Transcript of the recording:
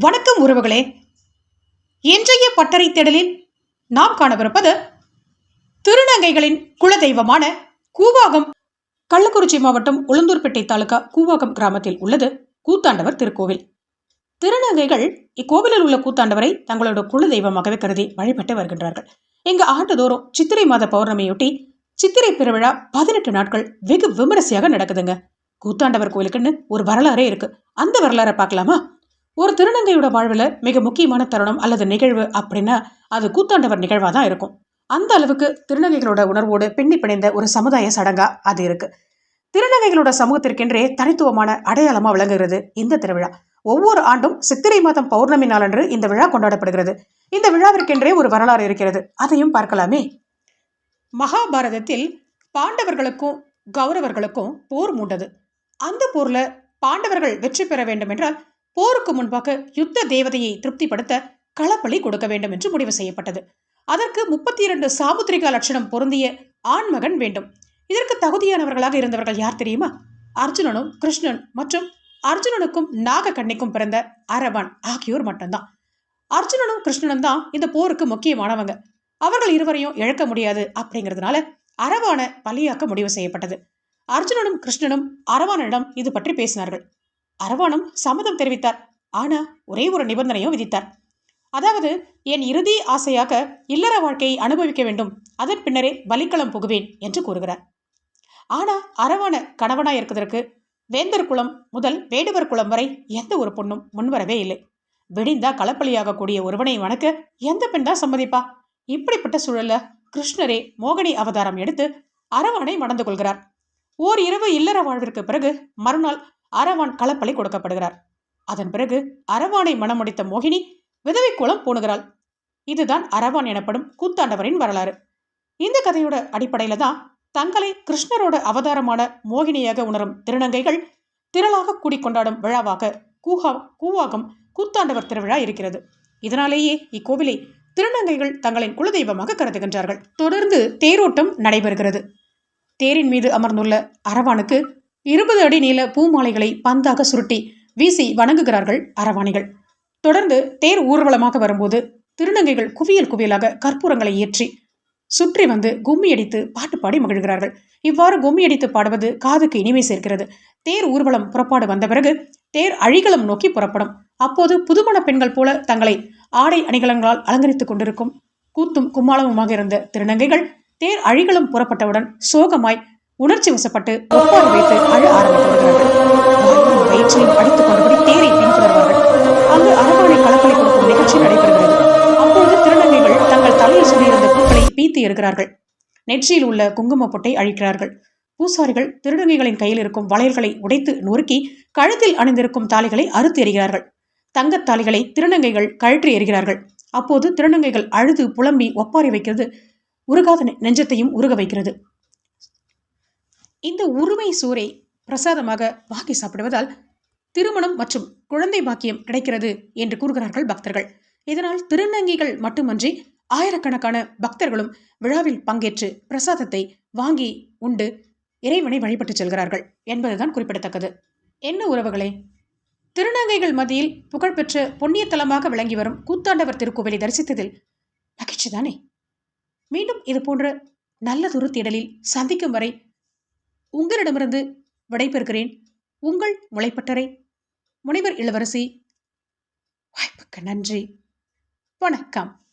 வணக்கம் உறவுகளே. இன்றைய பட்டறை தேடலில் நாம் காணவிருப்பது திருநங்கைகளின் குலதெய்வமான கூவாகம் கள்ளக்குறிச்சி மாவட்டம் உளுந்தூர்பேட்டை தாலுகா கூவாகம் கிராமத்தில் உள்ளது கூத்தாண்டவர் திருக்கோவில். திருநங்கைகள் இக்கோவிலில் உள்ள கூத்தாண்டவரை தங்களோட குலதெய்வமாகவே கருதி வழிபட்டு வருகின்றார்கள். இங்கு ஆண்டுதோறும் சித்திரை மாத பௌர்ணமியொட்டி சித்திரை பெருவிழா பதினெட்டு நாட்கள் வெகு விமரிசையாக நடக்குதுங்க. கூத்தாண்டவர் கோயிலுக்குன்னு ஒரு வரலாறே இருக்கு. அந்த வரலாறை பார்க்கலாமா? ஒரு திருநங்கையோட வாழ்வில் மிக முக்கியமான தருணம் அல்லது நிகழ்வு அப்படின்னா அது கூத்தாண்டவர் நிகழ்வாக தான் இருக்கும். அந்த அளவுக்கு திருநங்கைகளோட உணர்வோடு பின்னி பிணைந்த ஒரு சமுதாய சடங்கா அது இருக்கு. திருநங்கைகளோட சமூகத்திற்கென்றே தனித்துவமான அடையாளமாக விளங்குகிறது இந்த திருவிழா. ஒவ்வொரு ஆண்டும் சித்திரை மாதம் பௌர்ணமி நாளன்று இந்த விழா கொண்டாடப்படுகிறது. இந்த விழாவிற்கென்றே ஒரு வரலாறு இருக்கிறது. அதையும் பார்க்கலாமே. மகாபாரதத்தில் பாண்டவர்களுக்கும் கௌரவர்களுக்கும் போர் மூண்டது. அந்த போர்ல பாண்டவர்கள் வெற்றி பெற வேண்டும் என்றால் போருக்கு முன்பாக யுத்த தேவதையை திருப்திப்படுத்த களப்பலி கொடுக்க வேண்டும் என்று முடிவு செய்யப்பட்டது. அதற்கு முப்பத்தி இரண்டு சாமுத்திரிகா லட்சணம் பொருந்திய ஆண்மகன் வேண்டும். இதற்கு தகுதியானவர்களாக இருந்தவர்கள் யார் தெரியுமா? அர்ஜுனனும் கிருஷ்ணன் மற்றும் அர்ஜுனனுக்கும் நாகக்கண்ணிக்கும் பிறந்த அரவன் ஆகியோர் மட்டும்தான். அர்ஜுனனும் கிருஷ்ணனும் தான் இந்த போருக்கு முக்கியமானவங்க. அவர்கள் இருவரையும் இழக்க முடியாது அப்படிங்கிறதுனால அரவானை பலியாக்க முடிவு செய்யப்பட்டது. அர்ஜுனனும் கிருஷ்ணனும் அரவானிடம் இது பற்றி பேசினார்கள். அரவானும் சம்மதம் தெரிவித்தார். ஆனா ஒரே ஒரு நிபந்தனையும் விதித்தார். அதாவது என் இறுதி ஆசையாக இல்லற வாழ்க்கையை அனுபவிக்க வேண்டும். அதன் பின்னரே பலிக்களம் புகுவேன் என்று கூறுகிறார். ஆனா அரவான கணவனா இருக்கிறதற்கு வேந்தர் குலம் முதல் வேடுவர் குளம் வரை எந்த ஒரு பொண்ணும் முன்வரவே இல்லை. விடிந்தா களப்பலியாக கூடிய ஒருவனை வணக்க எந்த பெண் தான் சம்மதிப்பா? இப்படிப்பட்ட சூழல்ல கிருஷ்ணரே மோகினி அவதாரம் எடுத்து அரவானை மணந்து கொள்கிறார். ஓர் இரவு இல்லற வாழ்விற்கு பிறகு மறுநாள் அரவான் களப்பலை கொடுக்கப்படுகிறார். அதன் பிறகு அரவானை மனமுடித்த மோகினி விதவை குலம் பூணுகிறாள். இதுதான் அரவான் எனப்படும் கூத்தாண்டவரின் வரலாறு. இந்த கதையோட அடிப்படையில தான் தங்களை கிருஷ்ணரோட அவதாரமான மோகினியாக உணரும் திருநங்கைகள் திரளாக கூடிக்கொண்டாடும் விழாவாக கூஹா கூவாகம் கூத்தாண்டவர் திருவிழா இருக்கிறது. இதனாலேயே இக்கோவிலை திருநங்கைகள் தங்களின் குலதெய்வமாக கருதுகின்றார்கள். தொடர்ந்து தேரோட்டம் நடைபெறுகிறது. தேரின் மீது அமர்ந்துள்ள அரவானுக்கு இருபது அடி நீள பூமாலைகளை பந்தாக சுருட்டி வீசி வணங்குகிறார்கள் அரவாணிகள். தொடர்ந்து தேர் ஊர்வலமாக வரும்போது திருநங்கைகள் குவியல் குவியலாக கற்பூரங்களை ஏற்றி சுற்றி வந்து கும்மியடித்து பாட்டு பாடி மகிழ்கிறார்கள். இவ்வாறு கும்மியடித்து பாடுவது காதுக்கு இனிமை சேர்க்கிறது. தேர் ஊர்வலம் புறப்பாடு வந்த பிறகு தேர் அழிகளம் நோக்கி புறப்படும். அப்போது புதுமண பெண்கள் போல தங்களை ஆடை அணிகலங்களால் அலங்கரித்துக் கொண்டிருக்கும் கூத்தும் கும்மாளமுமாக இருந்த திருநங்கைகள் தேர் அழிகளும் புறப்பட்டவுடன் சோகமாய் உணர்ச்சி வசப்பட்டு ஒப்பாரி வைத்து அழ ஆரம்பித்து விடுகிறார்கள் வயிற்றையும் அடித்துக் கொண்டபடி தேரை பின்தொடர்வார்கள் அங்கு அரவானை களப்பலி கொடுக்கும் நிகழ்ச்சி நடைபெறுகிறது. அப்போது திருநங்கைகள் தங்கள் தலையில் சொல்லியிருந்த பூக்களை பீத்து எறுகிறார்கள் நெற்றியில் உள்ள குங்கும பொட்டை அழிக்கிறார்கள். பூசாரிகள் திருநங்கைகளின் கையில் இருக்கும் வளையல்களை உடைத்து நொறுக்கி கழுத்தில் அணிந்திருக்கும் தாலிகளை அறுத்து எறிகிறார்கள். தங்கத் தாலிகளை திருநங்கைகள் கழற்றி எறிகிறார்கள். அப்போது திருநங்கைகள் அழுது புலம்பி ஒப்பாரி வைக்கிறது. உருகாத நெ- நெஞ்சத்தையும் உருக வைக்கிறது. இந்த உரிமை சோரை பிரசாதமாக வாக்கி சாப்பிடுவதால் திருமணம் மற்றும் குழந்தை பாக்கியம் கிடைக்கிறது என்று கூறுகிறார்கள் பக்தர்கள். இதனால் திருநங்கைகள் மட்டுமன்றி ஆயிரக்கணக்கான பக்தர்களும் விழாவில் பங்கேற்று பிரசாதத்தை வாங்கி உண்டு இறைவனை வழிபட்டு செல்கிறார்கள் என்பதுதான் குறிப்பிடத்தக்கது. என்ன உறவுகளே? திருநங்கைகள் மத்தியில் புகழ்பெற்ற புண்ணியத்தலமாக விளங்கி வரும் கூத்தாண்டவர் திருக்கோவிலை தரிசித்ததில் மகிழ்ச்சிதானே மீண்டும் இது போன்ற நல்லதொரு தேடலில் சந்திக்கும் வரை உங்களிடமிருந்து விடைபெறுகிறேன். உங்கள் முளைப்பட்டறை முனைவர் இளவரசி. வாய்ப்புக்கு நன்றி. வணக்கம்.